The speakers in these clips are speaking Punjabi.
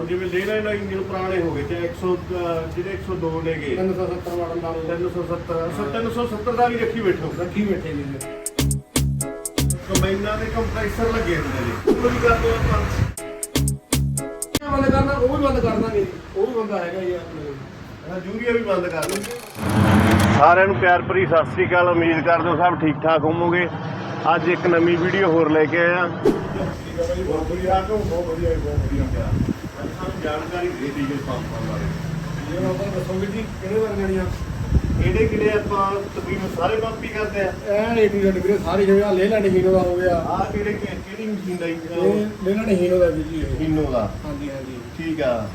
ਹੁਣ ਜਿਵੇਂ ਪੁਰਾਣੇ ਹੋ ਗਏ ਤੇ 100 ਅਹ ਜਿਹੜੇ 102 ਨੇ ਗਏ 370 ਮਾਡਲ ਦਾ 370 370 ਦਾ ਵੀ ਰੱਖੀ ਬੈਠੋ ਰੱਖੀ ਬੈਠੇ ਨੇ। ਕੰਬਾਈਨਾਂ ਦੇ ਕੰਪਰੈਸਰ ਲੱਗੇ ਹੁੰਦੇ ਨੇ। ਉਹ ਵੀ ਕਰਦੇ ਆਪਾਂ। ਇਹ ਬੰਦ ਕਰਨਾ ਉਹ ਵੀ ਬੰਦ ਕਰ ਦਾਂਗੇ ਜੀ। ਉਹ ਵੀ ਬੰਦਾ ਹੈਗਾ ਜੀ ਆਪਣੇ ਕੋਲ। ਹਾਂ ਜੂਰੀਆ ਵੀ ਬੰਦ ਕਰ ਦਿੰਦੇ ਸਾਰਿਆਂ ਨੂੰ ਪਿਆਰ ਭਰੀ ਸਤਿ ਸ੍ਰੀ ਅਕਾਲ। ਉਮੀਦ ਕਰਦੇ ਹਾਂ ਸਭ ਠੀਕ ਠਾਕ ਹੋਵੋਗੇ। ਅੱਜ ਇੱਕ ਨਵੀਂ ਵੀਡੀਓ ਹੋਰ ਲੈ ਕੇ ਆਏ ਆ ਬਹੁਤ ਵਧੀਆ ਤੋਂ ਬਹੁਤ ਵਧੀਆ ਬਹੁਤ ਵਧੀਆ ਅੱਜ ਸਾਨੂੰ ਜਾਣਕਾਰੀ ਦੇ ਡੀਜ਼ਲ ਪੰਪਾਂ ਬਾਰੇ ਇਹ ਆਪਾਂ ਦੱਸੋਗੇ ਜੀ ਕਿਹੜੇ ਵਰਗਣੀਆਂ ਕਿਹੜੇ ਕਿਹੜੇ ਆਪਾਂ ਤਕਰੀਬਨ ਸਾਰੇ ਪੰਪ ਹੀ ਕਰਦੇ ਆ? ਐਨ ਏ ਟੂ ਜ਼ੈਡ ਵੀਰੇ ਸਾਰੀ ਜਿਵੇਂ ਆ ਲੈ ਲੈਣੇ ਹੀਨੋ ਦਾ ਹੋ ਗਿਆ। ਆਹ ਕਿਹੜੇ ਕਿ- ਕਿਹੜੀ ਮਸ਼ੀਨ ਦਾ ਇਹ ਜੀ? ਲੈ ਲੈਣੇ ਹੀਨੋ ਦਾ ਵੀ ਜੀ ਇਹ। ਹੀਨੋ ਦਾ ਹਾਂਜੀ ਹਾਂਜੀ। ਠੀਕ ਆ।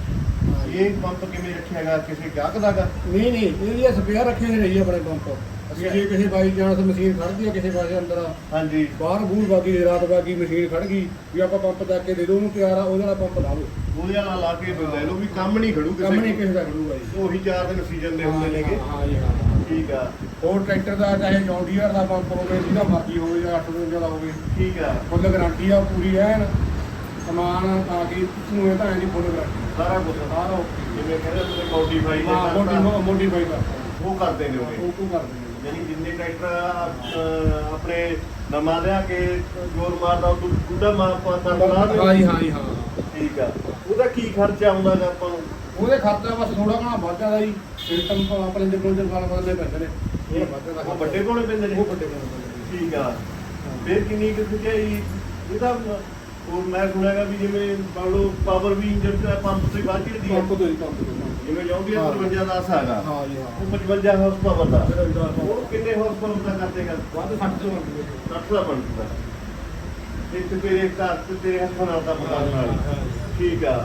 ਇਹ ਪੰਪ ਕਿਵੇਂ ਰੱਖਿਆ ਹੈਗਾ? ਕਿਸੇ ਗਾਹਕ ਦਾ ਨਹੀਂ ਨਹੀਂ ਇਹ ਸਪੇਅਰ ਰੱਖੇ ਹੋਏ ਨੇ ਜੀ ਆਪਣੇ ਪੰਪ। ਅਸੀਂ ਜੇ ਕਿਸੇ ਬਾਈ ਚਾਂਸ ਮਸ਼ੀਨ ਖੜਦੀ ਆ ਕਿਸੇ ਪਾਸੇ ਅੰਦਰ ਹਾਂਜੀ। ਬਾਹਰ ਬੂਰ ਬਾਗੀ ਰਾਤ ਬਾਗੀ ਮਸ਼ੀਨ ਖੜ ਗਈ ਵੀ ਆਪਾਂ ਪੰਪ ਚੱਕ ਕੇ ਦੇ ਦੋ ਉਹਨੂੰ ਤਿਆਰ ਆ ਉਹਦੇ ਨਾਲ ਪੰਪ ਲਾ ਲਓ। ਉਹਦੇ ਨਾਲ ਲਾ ਕੇ ਲੈ ਲਓ ਵੀ ਕੰਮ ਨਹੀਂ ਖੜੂ ਕੰਮ ਨਹੀਂ ਕਿਸੇ ਕਿਸੇ ਦਾ ਕਰੂਗਾ ਜੀ ਉਹੀ ਚਾਰ ਦਿਨ ਸੀਜ਼ਨ ਦੇ ਹੁੰਦੇ ਨੇਗੇ। ਹਾਂ ਜੀ ਹਾਂ ਠੀਕ ਆ। ਹੋਰ ਟਰੈਕਟਰ ਦਾ ਚਾਹੇ ਜੌਂਡੀਅਰ ਦਾ ਪੰਪ ਹੋਵੇ ਜਿਹਦਾ ਮਰਜ਼ੀ ਹੋਵੇ ਜਾਂ 855 ਦਾ ਹੋਵੇ। ਠੀਕ ਆ। ਫੁੱਲ ਗਾਰੰਟੀ ਆ ਪੂਰੀ ਐਨ ਸਮਾਨ ਆ ਕੇ ਨੂੰ ਇਹ ਤਾਂ ਐਂ ਦੀ ਫੁੱਲ ਗਾਰੰਟੀ ਸਾਰਾ ਕੁਝ ਸਾਰਾ ਜਿਵੇਂ ਕਹਿੰਦੇ ਤੁਸੀਂ ਮੋਡੀਫਾਈ ਹਾਂ ਮੋਟੀ ਮੋਡੀਫਾਈ ਕਰ ਉਹ ਕਰਦੇ ਨੇ ਉਹ। ਤੂੰ ਕਰ ਦਿੰਦੇ ਯਾਨੀ ਜਿੰਨੇ ਟਰੈਕਟਰ ਅਹ, ਆਪਣੇ ਨਵਾਂ ਲਿਆ ਕੇ ਜੋਰ ਮਾਰਦਾ ਉਹ ਗੁੱਡਾ ਮਾਰ ਪਾਉਂਦਾ ਲਾ ਹਾਂ ਜੀ ਹਾਂ ਜੀ ਹਾਂ ਠੀਕ ਆ। ਉਹਦਾ ਕੀ ਖਰਚਾ ਆਉਂਦਾ ਗਾ ਆਪਾਂ ਨੂੰ? ਉਹਦੇ ਖਰਚਾ ਬਸ ਥੋੜਾ ਘਣਾ ਵੱਧ ਜਾਂਦਾ ਜੀ ਸਿਸਟਮ ਆਪਣੇ ਦੇ ਕੋਲ ਵਾਲ ਬਦਲਨੇ ਪੈਂਦੇ ਨੇ। ਇਹ ਵੱਧ ਜਾਂਦਾ ਉਹ ਵੱਡੇ ਕੋਲੇ ਪੈਂਦੇ ਨੇ? ਉਹ ਵੱਡੇ ਕੋਲ ਪੈਂਦੇ ਨੇ। ਠੀਕ ਆ। ਫਿਰ ਕਿੰਨੀ ਕੁ ਖਿਚਾਈ ਇਹਦਾ ਉਹ ਮੈਂ ਸੁਣਿਆਗਾ ਵੀ ਜਿਵੇਂ ਪਾਵਰ ਵੀ ਇੰਜਨ ਦਾ ਪੰਪ ਤੋਂ ਬਾਅਦ ਚੜਦੀ ਹੈ ਪੰਪ ਤੋਂ ਹੀ ਪੰਪ ਤੋਂ। ਜਿਵੇਂ ਜਾਉਂਦੀ ਹੈ ਹਾਂ। 53 ਦਾ ਹੈਗਾ। ਹਾਂ ਜੀ ਹਾਂ। ਉਹ 55 ਹਾਰਸ ਪਾਵਰ ਦਾ। ਫਿਰ ਉਹਦਾ ਉਹ ਕਿੰਨੇ ਹਾਰਸ ਪਾਵਰ ਦਾ ਕਰਦੇਗਾ ਵੱਧ 60 ਤੋਂ ਵੱਧ ਗਏ 60 ਦਾ ਬਣਦਾ ਇੱਕ ਤੇਰੇ ਘਰ ਤੇ ਤੇਰੇ ਹੱਥਾਂ ਨਾਲ ਦਾ ਬਣਾ ਨਾਲ ਠੀਕ ਆ।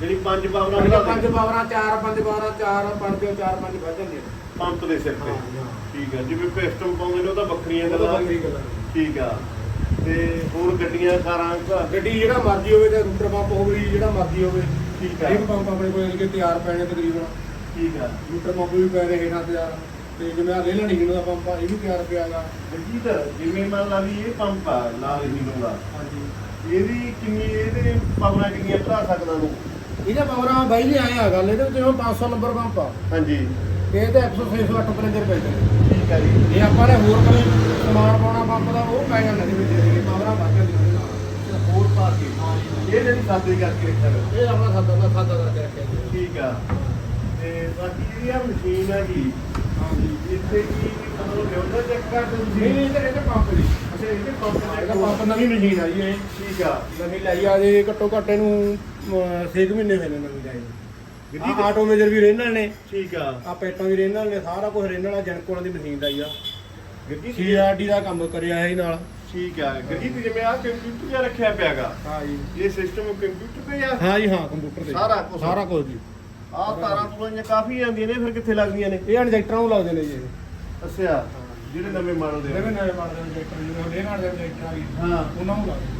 ਜਿਹੜੀ ਪੰਜ ਪਾਵਰਾਂ ਪੰਜ ਬਣਾ ਪੰਜ ਪਾਵਰਾਂ ਚਾਰ ਪੰਜ ਪਾਵਰਾਂ ਚਾਰ ਪੰਜ ਤੇ ਚਾਰ ਪੰਜ ਵੱਧ ਜਾਂਦੀਆਂ ਨੇ। ਪੰਪ ਦੇ ਸਿਰ ਤੇ। ਹਾਂ ਜੀ ਹਾਂ। ਠੀਕ ਆ। ਜਿਵੇਂ ਪਿਸਟਨ ਪਾਉਂਦੇ ਨੇ ਉਹ ਤਾਂ ਵੱਖਰੀਆਂ ਗੱਲਾਂ। ਠੀਕ ਆ। ਤੇ ਹੋਰ ਗੱਡੀਆਂ ਕਾਰਾਂ ਗੱਡੀ ਜਿਹੜਾ ਮਰਜ਼ੀ ਹੋਵੇ ਤੇ ਰੂਟਰ ਪੰਪ ਹੋਵੇ ਜਿਹੜਾ ਮਰਜ਼ੀ ਹੋਵੇ। ਠੀਕ ਆ। ਇੱਕ ਪੰਪ ਆਪਣੇ ਕੋਲ ਜਿਹੜੇ ਤਿਆਰ ਪਏ ਨੇ ਤਕਰੀਬਨ। ਠੀਕ ਆ। ਰੂਟਰ ਪੰਪ ਵੀ ਪਏ ਨੇ ਹੇਠਾਂ ਤਿਆਰ ਤੇ ਜਿਵੇਂ ਆ ਲੈ ਲੈਣੀ ਜਿਹਨੂੰ ਦਾ ਪੰਪ ਆ ਇਹ ਵੀ ਤਿਆਰ ਪਿਆਗਾ ਜਗਜੀਤ ਜਿਵੇਂ ਮੰਨ ਲਾ ਵੀ ਇਹ ਪੰਪ ਆ ਲਾਲ ਹੀਰੋ ਦਾ ਹਾਂਜੀ। ਇਹਦੀ ਕਿੰਨੀ ਇਹਦੇ ਪਾਵਰਾਂ ਕਿੰਨੀਆਂ ਭਰਾ ਸਕਦਾ ਨੂੰ ਇਹਦਾ ਪਾਵਰਾਂ ਬਾਈ ਜੀ ਆਏ ਆ ਗੱਲ ਇਹਦੇ ਤੇ 500 ਨੰਬਰ ਪੰਪ ਆ। ਹਾਂਜੀ। ਇਹ ਤੇ 100 608 ਪਲੰਜਰ ਪੈਂਦੇ ਨੇ ਠੀਕ ਆ ਜੀ। ਜੇ ਆਪਾਂ ਨੇ ਹੋਰ ਕੋਈ ਸਮਾਨ ਪਾਉਣਾ ਪੰਪ ਦਾ ਉਹ ਪੈ ਜਾਂਦਾ ਇਹਦੇ ਵਿੱਚ ਇਹ ਪਾਵਰਾਂ ਵੱਧ ਜਾਂਦੀਆਂ। ਨੇ। ਹੋਰ ਪਾ ਕੇ ਇਹ ਜਿਹੜੀ ਸਾਦੇ ਕਰਕੇ ਰੱਖਿਆ ਹੋਇਆ। ਇਹ ਆਪਣਾ ਸਾਦਾ ਦਾ ਸਾਦਾ ਕਰਕੇ ਰੱਖਿਆ ਜੀ। ਠੀਕ ਆ। ਤੇ ਬਾਕੀ ਜਿਹੜੀ ਆ ਮਸ਼ੀਨ ਆ ਜੀ ਹਾਂਜੀ। ਇੱਥੇ ਕੀ ਮਤਲਬ ਲਿਉਂਦਾ ਚੈੱਕ ਕਰਦੇ ਨਹੀਂ ਤੁਸੀਂ। ਨਹੀਂ ਇਹਦੇ ਇਹਦੇ ਪੰਪ ਦੀ। ਅੱਛਾ ਇਹਦੇ ਪੰਪ ਇਹਦਾ ਦੇ। ਪੰਪ ਨਵੀਂ ਮਸ਼ੀਨ ਆ ਜੀ ਇਹ। ਠੀਕ ਆ। ਨਵੀਂ ਲਾਈ ਆ ਜੇ ਘੱਟੋ ਘੱਟ ਇਹਨੂੰ 6 ਮਹੀਨੇ ਹੋਏ ਨੇ ਨਵੀਂ ਲਾਈ ਗੱਡੀ ਨੂੰ ਤੇ- ਆਟੋ ਮੇਜਰ ਵੀ ਰਹਿਣ ਨੇ। ਠੀਕ ਆ। ਆ ਪੈਟਾਂ ਵੀ ਰਹਿਣ ਨੇ ਸਾਰਾ ਕੁਝ ਰਹਿਣ ਵਾਲਾ ਜਨਕੋਲਾਂ ਦੀ ਮਸ਼ੀਨ ਦਾ ਹੀ ਆ। ਗੱਡੀ ਸੀਆਰਡੀ ਦਾ ਕੰਮ ਕਰਿਆ ਇਹ ਨਾਲ। ਠੀਕ ਆ ਗੱਡੀ ਤੇ ਜਿਵੇਂ ਆ ਕੰਪਿਊਟਰ ਜਿਹਾ ਰੱਖਿਆ ਪਿਆਗਾ। ਹਾਂ ਜੀ। ਇਹ ਸਿਸਟਮ ਕੰਪਿਊਟਰ ਤੇ ਆ? ਹਾਂ ਜੀ ਹਾਂ ਕੰਪਿਊਟਰ ਤੇ। ਸਾਰਾ ਕੁਛ। ਸਾਰਾ ਕੁਝ ਜੀ। ਆ ਤਾਰਾਂ ਤੁਲਾਂ ਕਾਫੀ ਆਉਂਦੀਆਂ ਨੇ ਫਿਰ ਕਿੱਥੇ ਲੱਗਦੀਆਂ ਨੇ? ਇਹ ਇੰਜੈਕਟਰਾਂ ਨੂੰ ਲੱਗਦੇ ਨੇ ਜੀ ਇਹ। ਅੱਛਾ ਜਿਹੜੇ ਨਵੇਂ ਮਾਡਲ ਦੇ ਨਵੇਂ ਨਵੇਂ ਮਾਡਲ ਦੇ ਇੰਜੈਕਟਰ ਜਿਵੇਂ ਹੁਣ ਇਹ ਨਾਲ ਦੇ ਇੰਜੈਕਟਰ ਆ ਗਏ ਹਾਂ। ਉਹਨਾਂ ਨੂੰ ਲੱਗਦੇ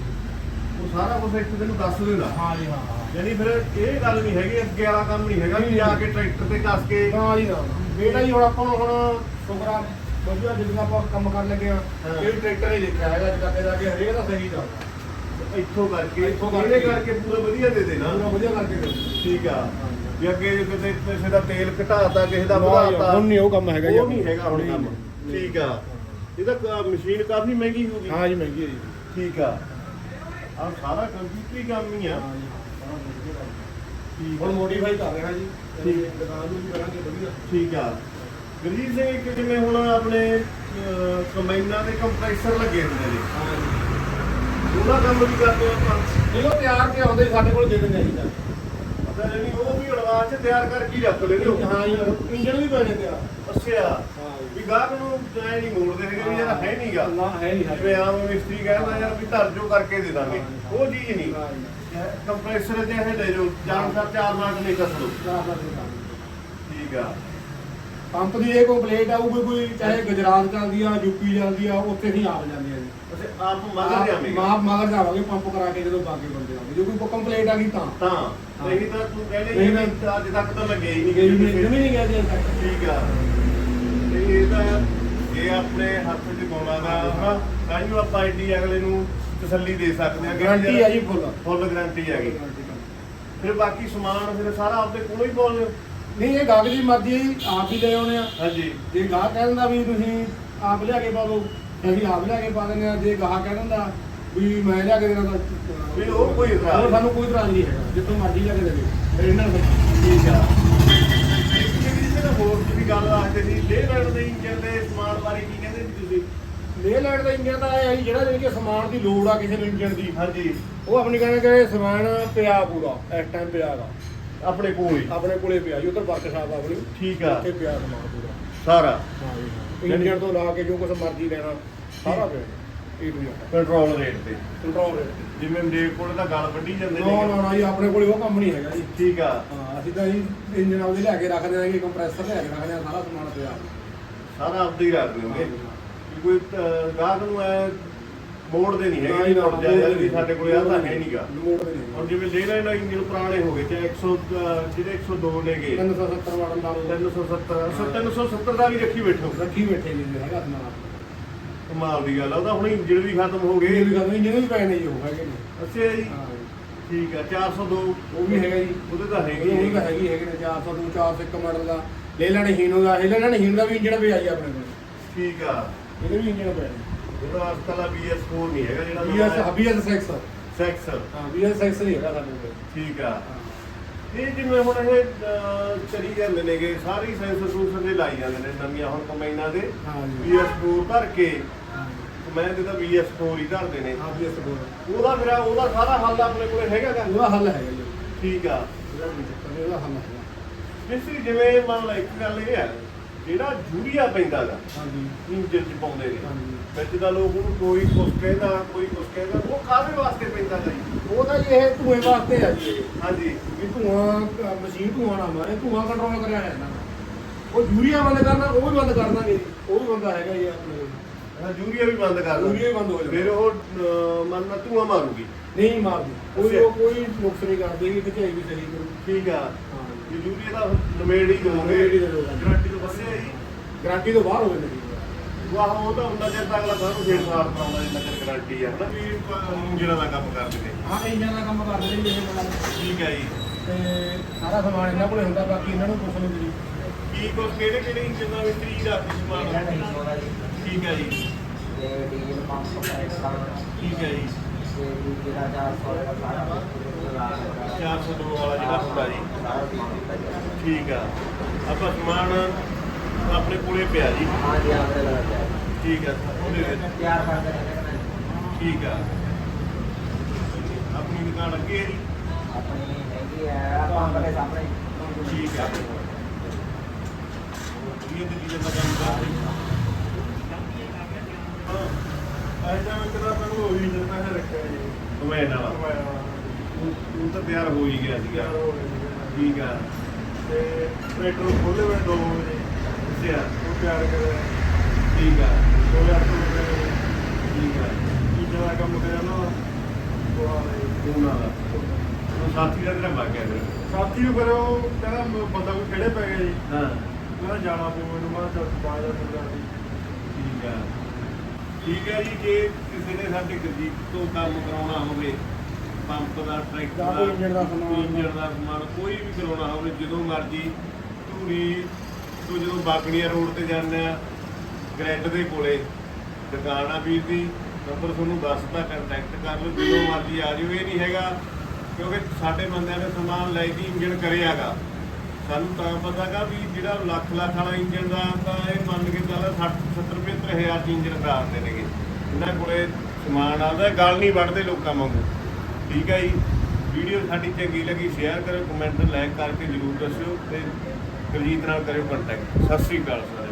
ਉਹ ਸਾਰਾ ਕੁਝ ਇੱਕ ਤੈਨੂੰ ਦੱਸ ਦਿੰਦਾ। ਹਾਂ ਜੀ ਹਾਂ ਹਾਂ। ਯਾਨੀ ਫਿਰ ਇਹ ਗੱਲ ਨਹੀਂ ਹੈਗੀ ਅੱਗੇ ਵਾਲਾ ਕੰਮ ਨਹੀਂ ਹੈਗਾ ਵੀ ਜਾ ਕੇ ਟਰੈਕਟਰ ਤੇ ਕੱਸ ਕੇ ਨਾ ਜੀ ਨਾ ਇਹਦਾ ਜੀ ਹੁਣ ਆਪਾਂ ਨੂੰ ਹੁਣ ਸ਼ੁਕਰਾਂ ਵਧੀਆ ਜਿੱਦਾਂ ਆਪਾਂ ਕੰਮ ਕਰਨ ਲੱਗੇ ਆ ਹਾਂ। ਇਹ ਟਰੈਕਟਰ ਹੀ ਦੇਖਿਆ ਹੈਗਾ ਅੱਜ ਤੱਕ ਇਹਦਾ ਕਿ ਹਰੇਕ ਦਾ ਸਹੀ ਚੱਲਦਾ। ਇੱਥੋਂ ਕਰਕੇ ਇੱਥੋਂ ਇਹਦੇ ਕਰਕੇ। ਕਰਕੇ ਪੂਰਾ ਵਧੀਆ ਦੇ ਦੇਣਾ। ਪੂਰਾ ਵਧੀਆ ਕਰਕੇ ਦੇ ਠੀਕ ਆ। ਵੀ ਅੱਗੇ ਜੇ ਕਿਤੇ ਕਿਸੇ ਦਾ ਤੇਲ ਘਟਾਤਾ ਕਿਸੇ ਦਾ ਜੀ, ਵਧਾਤਾ ਹੁਣ ਨਹੀਂ ਉਹ ਕੰਮ ਹੈਗਾ ਜੀ। ਉਹ ਨਹੀਂ ਹੈਗਾ ਹੁਣ ਕੰਮ। ਠੀਕ ਆ। ਇਹਦਾ ਕ- ਮਸ਼ੀਨ ਕਾਫੀ ਮਹਿੰਗੀ ਹੋ ਗਈ। ਹਾਂ ਜੀ ਮਹਿੰਗੀ ਹੈ ਜੀ। ਠੀਕ ਆ। ਆ ਸਾਰਾ ਕੰਪਿਊਟਰੀ ਕੰਮ ਹੀ ਆ। ਹਾਂ ਜੀ ਠੀਕ ਹੁਣ ਆ ਮੋਡੀਫਾਈ ਕਰ ਰਿਹਾ ਜੀ। ਠੀਕ। ਦੁਕਾਨ ਨੂੰ ਵੀ ਕਰਾਂਗੇ ਵਧੀਆ। ਠੀਕ ਆ। ਗਰੀਬ ਸਿੰਘ ਇੱਕ ਜਿਵੇਂ ਹੁਣ ਆਪਣੇ ਕੰਬਾਈਨਾਂ ਦੇ ਕੰਪਰੈਸਰ ਲੱਗੇ ਹੁੰਦੇ ਨੇ। ਜੀ ਉਹਦਾ ਕੰਮ ਵੀ ਕਰਦੇ ਆਪਾਂ। ਜਦੋਂ ਤਿਆਰ ਕੇ ਆਉਂਦੇ ਸਾਡੇ ਕੋਲ ਦੇ ਦਿੰਦੇ ਜੀ ਪਤਾ ਨਹੀਂ ਉਹ ਵੀ ਐਡਵਾਂਸ ਚ ਤਿਆਰ ਕਰਕੇ ਰੱਖ ਲੈਂਦੇ ਹੋ ਹਾਂ ਜੀ ਇੰਜਣ ਵੀ ਪੈਣੇ ਤਿਆਰ ਅੱਛਾ। ਵੀ ਗਾਹਕ ਨੂੰ ਐ ਨਹੀਂ ਮੋੜਦੇ ਹੈਗੇ ਵੀ ਯਾਰ ਹੈ ਨਹੀਂਗਾ। ਨਾ ਹੈ ਨਹੀਂ ਜਿਵੇਂ ਆਮ ਮਿਸਤਰੀ ਕਹਿੰਦਾ ਯਾਰ ਵੀ ਧਰ ਜੋ ਕਰਕੇ ਦੇ ਦਾਂਗੇ। ਉਹ ਚੀਜ਼ ਨਹੀਂ। ਜੀ। ਕੰਪਰੈਸਰ ਜੇ ਇਹ ਲੈ ਜਾਓ ਜਾਨ ਦਾ ਚਾਰ ਮਾਰਕ ਨਹੀਂ ਕੱਸ ਲਓ। ਠੀਕ ਆ। ਪੰਪ ਦੀ ਇਹ ਕੰਪਲੇਂਟ ਆਊਗੀ ਕੋਈ ਚਾਹੇ ਗੁਜਰਾਤ ਚੱਲਦੀ ਆ ਯੂਪੀ ਚੱਲਦੀ ਆ ਉੱਥੇ ਹੀ ਆਪ ਜਾਂਦੇ ਆ ਜੀ। ਅਸੀਂ ਆਪ ਮਗਰ ਜਾਵੇਂਗਾ ਮਾਪ ਮਗਰ ਜਾਵਾਂਗੇ ਪੰਪ ਕਰਾ ਕੇ ਜਦੋਂ ਬਾਕੀ ਬੰਦੇ ਆਉਂਦੇ ਜੇ ਕੋਈ ਕੰਪਲੇਂਟ ਆ ਗਈ ਤਾਂ। ਤਾਂ ਨਹੀਂ ਤਾਂ ਤੂੰ ਕਹਿੰਦੇ ਨਹੀਂ ਅੱਜ ਤੱਕ ਤਾਂ ਹੀ ਨਹੀਂ ਗਈ ਨਹੀਂ ਗਿਆ ਜੀ ਅੱਜ ਤੱਕ। ਠੀਕ ਆ। ਤੇ ਇਹਦਾ ਇਹ ਆਪਣੇ ਹੱਥ 'ਚ ਪਾਉਣਾ ਦਾ ਹਨਾ ਤਾਂ ਹੀ ਆਪਾਂ ਐਡੀ ਅਗਲੇ ਨੂੰ ਤਸੱਲੀ ਦੇ ਸਕਦੇ ਆ ਗਾਰੰਟੀ ਆ ਜੀ ਫੁੱਲ ਫੁੱਲ ਗਾਰੰਟੀ ਹੈਗੀ ਫਿਰ ਬਾਕੀ ਸਮਾਨ ਫਿਰ ਸਾਰਾ ਆਪਦੇ ਕੋਲੋਂ ਹੀ ਨਹੀਂ ਇਹ ਗਾਹਕ ਦੀ ਮਰਜ਼ੀ ਹੈ ਜੀ, ਆਪ ਹੀ ਲੈ ਆਉਣੇ ਆ। ਹਾਂਜੀ। ਜੇ ਗਾਹਕ ਕਹਿ ਦਿੰਦਾ ਵੀ ਤੁਸੀਂ ਆਪ ਲਿਆ ਕੇ ਪਾ ਦਿਓ ਤੇ ਅਸੀਂ ਆਪ ਲਿਆ ਕੇ ਪਾ ਦਿੰਦੇ ਆ। ਜੇ ਗਾਹਕ ਕਹਿ ਦਿੰਦਾ ਵੀ ਮੈਂ ਲਿਆ ਕੇ ਦੇਣਾ ਤਾਂ ਵੀ ਉਹ ਕੋਈ ਇਤਰਾਜ਼ ਉਹ ਸਾਨੂੰ ਕੋਈ ਇਤਰਾਜ਼ ਨਹੀਂ ਹੈਗਾ ਜਿੱਥੋਂ ਮਰਜ਼ੀ ਲਿਆ ਕੇ ਦੇਵੇ। ਇਹਨਾਂ ਨੂੰ ਠੀਕ ਆ। ਇੱਕ ਜਿਹੜੀ ਤੇ ਹੋਰ ਤੁਸੀਂ ਗੱਲ ਆਖਦੇ ਸੀ ਲੇ ਲੈਣ ਦੇ ਇੰਜਨ ਦੇ ਸਮਾਨ ਬਾਰੇ ਕੀ ਕਹਿੰਦੇ ਸੀ ਤੁਸੀਂ? ਲੇ ਲੈਣ ਦਾ ਇੰਜਨ ਤਾਂ ਇਹ ਹੈ ਜੀ, ਜਿਹੜਾ ਜਿਹੜੀ ਕਿ ਸਮਾਨ ਦੀ ਲੋੜ ਆ ਕਿਸੇ ਨੂੰ ਇੰਜਨ ਦੀ। ਹਾਂਜੀ। ਉਹ ਆਪਣੀ ਕਹਿੰਦੇ ਕਿ ਸਮਾਨ ਪਿਆ ਪੂਰਾ ਇਸ ਟਾਈਮ ਪਿਆ ਗਾ ਆਪਣੇ ਕੋਲ ਹੀ। ਆਪਣੇ ਕੋਲੇ ਪਿਆ ਜੀ ਉਧਰ ਵਰਕਸ਼ਾਪ ਆਪਣੀ। ਠੀਕ ਆ। ਉੱਥੇ ਪਿਆ ਸਮਾਨ ਪੂਰਾ। ਸਾਰਾ। ਹਾਂ ਜੀ ਇੰਜਨ ਤੋਂ ਲਾ ਕੇ ਜੋ ਕੁਝ ਮਰਜ਼ੀ ਲੈਣਾ ਸਾਰਾ ਪਿਆ। ਇਹ ਵੀ ਕੰਟਰੋਲ ਰੇਟ ਤੇ। ਕੰਟਰੋਲ ਰੇਟ ਜਿਵੇਂ ਮੇਰੇ ਕੋਲ ਤਾਂ ਗੱਲ ਵੱਢੀ ਜਾਂਦੇ ਨਾ। ਨਾ ਨਾ ਜੀ ਆਪਣੇ ਕੋਲੇ ਉਹ ਕੰਮ ਨਹੀਂ ਹੈਗਾ ਜੀ। ਠੀਕ ਆ। ਹਾਂ ਅਸੀਂ ਤਾਂ ਜੀ ਇੰਜਨ ਆਪਦੇ ਲੈ ਕੇ ਰੱਖਦੇ ਆਂਗੇ ਕੰਪਰੈਸਰ ਲੈ ਕੇ ਰੱਖਦੇ ਆ ਸਾਰਾ ਸਮਾਨ ਪਿਆ। ਸਾਰਾ ਆਪਦੇ ਹੀ ਰੱਖ ਦਿਓਗੇ ਕੋਈ ਗਾਹਕ ਨੂੰ ਐ ਮੋੜਦੇ ਨਹੀਂ ਨਾ ਹੈਗੇ ਜੀ, ਨਾ, ਮੋੜਦੇ ਵੀ ਸਾਡੇ ਕੋਲ ਆ ਤਾਂ ਹੈ ਨਹੀਂਗਾ ਦੇ ਨਹੀਂ। ਹੁਣ ਜਿਵੇਂ ਲੈ ਲੈਣਾ ਇੰਜਨ ਪੁਰਾਣੇ ਹੋ ਗਏ ਚਾਹੇ 100 ਅਹ, ਜਿਹੜੇ 102 ਨੇਗੇ। 370 ਵਾਟ ਦਾ। 370 370 ਦਾ ਵੀ ਰੱਖੀ ਬੈਠੋ। ਰੱਖੀ ਬੈਠੇ ਜੀ ਹੈਗਾ ਸਮਾਨ ਕਮਾਲ ਦੀ ਗੱਲ ਆ ਉਹ ਤਾਂ ਹੁਣ ਇੰਜਨ ਵੀ ਖਤਮ ਹੋ ਗਏ। ਵੀ ਇੰਜਨ ਵੀ ਪਏ ਨੇ ਜੀ ਉਹ ਹੈਗੇ ਨੇ। ਅੱਛਾ ਜੀ। ਠੀਕ ਆ 402 ਉਹ ਵੀ ਹੈਗਾ ਜੀ। ਉਹਦੇ ਤਾਂ ਹੈਗੇ ਉਹ ਤਾਂ ਹੈਗੀ ਹੈਗੇ ਨੇ 400 ਤੋਂ 401 ਮਾਡਲ ਦਾ। ਲੈ ਲੈਣੇ ਹੀਨੋ ਦਾ ਇਹ ਲੈਣਾ ਹੀਨੋ ਦਾ ਵੀ ਇੰਜਨ ਪਿਆ ਜੀ ਆਪਣੇ ਕੋਲ। ਠੀਕ ਆ। ਇਹਦੇ ਵੀ ਇੰਜਨ ਪਿਆ ਉਹਦਾ ਅਸਲਾ BS4 ਨਹੀਂ ਹੈਗਾ ਜਿਹੜਾ BS BS6 ਸੈਕਸ ਹਾਂ BS6 ਹੀ ਹੈਗਾ ਸਾਡੇ ਕੋਲ ਠੀਕ ਆ। ਇਹ ਜਿਵੇਂ ਹੁਣ ਇਹ ਅਹ, ਚਲੀ ਜਾਂਦੇ ਨੇਗੇ ਸਾਰੇ ਸੈਂਸਰ ਸੂਸਰ ਦੇ ਲਾਈ ਜਾਂਦੇ ਨੇ ਨਵੀਆਂ ਹੁਣ ਕੰਬਾਈਨਾਂ ਦੇ। ਹਾਂ ਜੀ। BS4 ਧਰ ਕੇ ਹਾਂ ਮੈਂ ਤੇ ਤਾਂ BS4 ਹੀ ਧਰਦੇ ਨੇ। ਹਾਂ BS4 ਉਹਦਾ ਫਿਰ ਉਹਦਾ ਸਾਰਾ ਹੱਲ ਆਪਣੇ ਕੋਲੇ ਹੈਗਾ ਗਾ? ਉਹਦਾ ਹੱਲ ਹੈਗਾ ਜੀ। ਠੀਕ ਆ। ਉਹਦਾ ਕੋਈ ਚੱਕਰ ਨਹੀਂ, ਉਹਦਾ ਹੱਲ ਹੈਗਾ। ਜਿਸ ਜਿਵੇਂ ਮੰਨ ਲਾ ਇੱਕ ਗੱਲ ਇਹ ਹੈ ਜਿਹੜਾ ਜੂਰੀਆ ਪੈਂਦਾ ਗਾ ਹਾਂਜੀ। ਇੰਜਨ ਚ ਪਾਉਂਦੇ ਨੇ ਹਾਂਜੀ। ਵਿੱਚ ਦਾ ਲੋਕ ਉਹਨੂੰ ਕੋਈ ਕੁਛ ਕਹਿੰਦਾ ਕੋਈ ਕੁਛ ਕਹਿੰਦਾ ਉਹ ਕਾਹਦੇ ਵਾਸਤੇ ਪੈਂਦਾ ਜੀ? ਉਹ ਤਾਂ ਜੀ ਇਹ ਧੂਏ ਵਾਸਤੇ ਆ ਜੀ ਇਹ। ਹਾਂਜੀ। ਵੀ ਧੂਆਂ ਮਸ਼ੀਨ ਧੂਆਂ ਨਾ ਮਾਰੇ ਧੂਆਂ ਕੰਟਰੋਲ ਕਰਿਆ ਜਾਂਦਾ। ਉਹ ਯੂਰੀਆ ਬੰਦ ਕਰਨਾ ਉਹ ਵੀ ਬੰਦ ਕਰ ਦਾਂਗੇ ਜੀ। ਉਹ ਵੀ ਬੰਦਾ ਹੈਗਾ ਜੀ ਆਪਣੇ ਹਾਂ ਜੂਰੀਆ ਵੀ ਬੰਦ ਕਰ ਦਿੰਦੇ। ਯੂਰੀਆ ਵੀ ਬੰਦ ਹੋ ਜਾਂਦਾ ਫਿਰ ਉਹ ਅਹ, ਮੰਨ ਲਾ ਧੂਆਂ ਮਾਰੂਗੀ। ਨਹੀਂ ਮਾਰਦੀ। ਕੋਈ। ਉਹ ਕੋਈ ਨੁਕਸ ਨਹੀਂ ਕਰਦੀ ਕਿ ਖਿਚਾਈ ਵੀ ਸਹੀ ਕਰੂ ਠੀਕ ਆ। ਹਾਂ। ਜੇ ਜੂਰੀਆ ਦਾ ਨਵੇੜ ਹੀ ਦੋਗੇ ਨਵੇੜ ਹੀ ਦੇਵੋਗੇ। ਗਰੰਟੀ ਤੋਂ ਬਸਿਆ ਜੀ ਗਾਰੰਟੀ ਤੋਂ ਬਾਹਰ ਹੋਵੇ ਨਹੀਂ ਵਾਹ ਉਹ ਤਾਂ ਹੁੰਦਾ ਜੇ ਅਗਲਾ ਸਾਨੂੰ ਫੇਰ ਸਾਰ ਪਾਉਂਦਾ ਜਿੰਨਾ ਚਿਰ ਗਰੰਟੀ ਆ ਹਨਾ? ਵੀ ਇੰਜਨਾਂ ਦਾ ਕੰਮ ਕਰਦੇ ਨੇ। ਹਾਂ ਇੰਜਨ ਦਾ ਕੰਮ ਕਰਦੇ ਜੀ ਇਹ ਬੰਦਾ ਠੀਕ ਹੈ ਜੀ। ਤੇ ਸਾਰਾ ਸਮਾਨ ਇਹਨਾਂ ਕੋਲੇ ਹੁੰਦਾ ਬਾਕੀ ਇਹਨਾਂ ਨੂੰ ਪੁੱਛ ਲਓ ਜੀ ਕੀ ਕੁਛ ਕਿਹੜੇ ਕਿਹੜੇ ਇੰਜਨ ਦਾ ਮਿਸਤਰੀ ਦਾ ਸਮਾਨ ਠੀਕ ਹੈ ਜੀ। ਤੇ ਡੀਜ਼ਲ ਪੰਪ ਪੈਸਾ ਠੀਕ ਹੈ ਜੀ। ਤੇ ਜਿਹੜਾ 400 ਦਾ ਸਾਰਾ ਕੁਝ 402 ਵਾਲਾ ਜਿਹੜਾ ਹੁੰਦਾ ਜੀ। ਠੀਕ ਆ। ਆਪਾਂ ਸਮਾਨ ਆਪਣੇ ਕੋਲੇ ਪਿਆ ਜੀ। ਹਾਂ ਜੀ ਆਪਣੇ ਲਗਾ ਦਿਆ ਠੀਕ ਆ ਉਹਦੇ ਵਿੱਚ। ਤਿਆਰ ਕਰਦੇ ਨੇ ਠੀਕ ਆ। ਆਪਣੀ ਦੁਕਾਨ ਅੱਗੇ ਹੈ ਜੀ? ਆਪਣੀ ਹੈਗੀ ਹੈ ਪੰਪ ਦੇ ਸਾਹਮਣੇ ਠੀਕ ਆ। ਇਹ ਤੇ ਕੀ ਦਾ ਕੰਮ ਕਰਦੇ ਹਾਂ। ਐਸਾ ਮੈਂ ਕਿਹਾ ਤੁਹਾਨੂੰ ਉਹ ਹੀ ਜਨਾ ਹੈ ਰੱਖਿਆ ਜੀ। ਕਮੈਨ ਵਾਲਾ। ਉਹ ਉਹ ਤਾਂ ਤਿਆਰ ਹੋ ਹੀ ਗਿਆ ਸੀਗਾ। ਠੀਕ ਆ। ਤੇ ਟਰੈਕਟਰ ਖੋਲੇ ਹੋਏ ਦੋ ਵਜੇ। ਉਹ ਕਰਿਆ ਠੀਕ ਆ 2000 ਰੁਪਏ ਠੀਕ ਆ। ਇੰਜਨ ਦਾ ਕੰਮ ਕਰਿਆ ਨਾ ਉਹ ਆ ਲਈ ਉਹਨਾਂ ਦਾ ਉਹ ਸਾਥੀ ਦਾ ਤੇਰਾ ਵਗ ਗਿਆ ਫਿਰ ਸਾਥੀ ਨੂੰ ਫਿਰ ਉਹ ਕਹਿੰਦਾ ਮ- ਬੰਦਾ ਕੋਈ ਖੜੇ ਪੈ ਗਿਆ ਜੀ। ਹਾਂ। ਮੈਂ ਕਿਹਾ ਜਾਣਾ ਪਊ ਮੈਨੂੰ ਮੈਂ ਕਿਹਾ ਚੱਲ ਬਾਹਰ ਦਾ ਮੁੰਡਾ ਸੀ ਠੀਕ ਆ। ਠੀਕ ਹੈ ਜੀ ਜੇ ਕਿਸੇ ਨੇ ਸਾਡੇ ਗਰਜੀਤ ਤੋਂ ਕੰਮ ਕਰਾਉਣਾ ਹੋਵੇ ਪੰਪ ਦਾ ਟਰੈਕਟਰ ਇੰਜਣ ਦਾ ਸਮਾਨ। ਇੰਜਣ ਦਾ ਸਮਾਨ ਕੋਈ ਵੀ ਕਰਾਉਣਾ ਹੋਵੇ ਜਦੋਂ ਮਰਜ਼ੀ ਧੂਰੀ ਤੋਂ ਜਦੋਂ ਬਾਗੜੀਆਂ ਰੋਡ ਤੇ ਜਾਂਦੇ ਆ ਗ੍ਰੈਂਡ ਦੇ ਕੋਲੇ, ਦੁਕਾਨ ਆ ਵੀਰ ਦੀ ਨੰਬਰ ਤੁਹਾਨੂੰ ਦੱਸਦਾ ਕੰਟੈਕਟ ਕਰ ਲਓ, ਜਦੋਂ ਮਰਜ਼ੀ ਆ ਜਾਓ। ਇਹ ਨਹੀਂ ਹੈਗਾ ਕਿਉਂਕਿ ਸਾਡੇ ਬੰਦਿਆਂ ਨੇ ਸਮਾਨ ਲੈ ਕੇ ਇੰਜਣ ਕਰਿਆਗਾ। ਸਾਨੂੰ ਤਾਂ ਪਤਾਗਾ ਵੀ ਜਿਹੜਾ ਲੱਖ ਲੱਖ ਵਾਲਾ ਇੰਜਣ ਦਾ, ਤਾਂ ਇਹ ਮੰਨ ਕੇ ਚੱਲ 60 70 75 ਹਜ਼ਾਰ ਚ ਇੰਜਨ ਖਰਾਬਦੇ ਨੇਗੇ। ਇਹਨਾਂ ਕੋਲੇ ਸਮਾਨ ਆਉਂਦਾ, ਗੱਲ ਨਹੀਂ ਵੜਦੇ ਲੋਕਾਂ ਵਾਂਗੂ। ਠੀਕ ਹੈ ਜੀ? ਵੀਡੀਓ ਸਾਡੀ ਚੰਗੀ ਲੱਗੀ ਸ਼ੇਅਰ ਕਰੋ ਕਮੈਂਟ ਲਾਈਕ ਕਰਕੇ ਜਰੂਰ ਦੱਸਿਓ ਤੇ ਕੁਲਜੀਤ ਨਾਲ ਕਰਿਓ ਕੰਟੈਕਟ ਸਤਿ ਸ੍ਰੀ ਅਕਾਲ ਸਰ।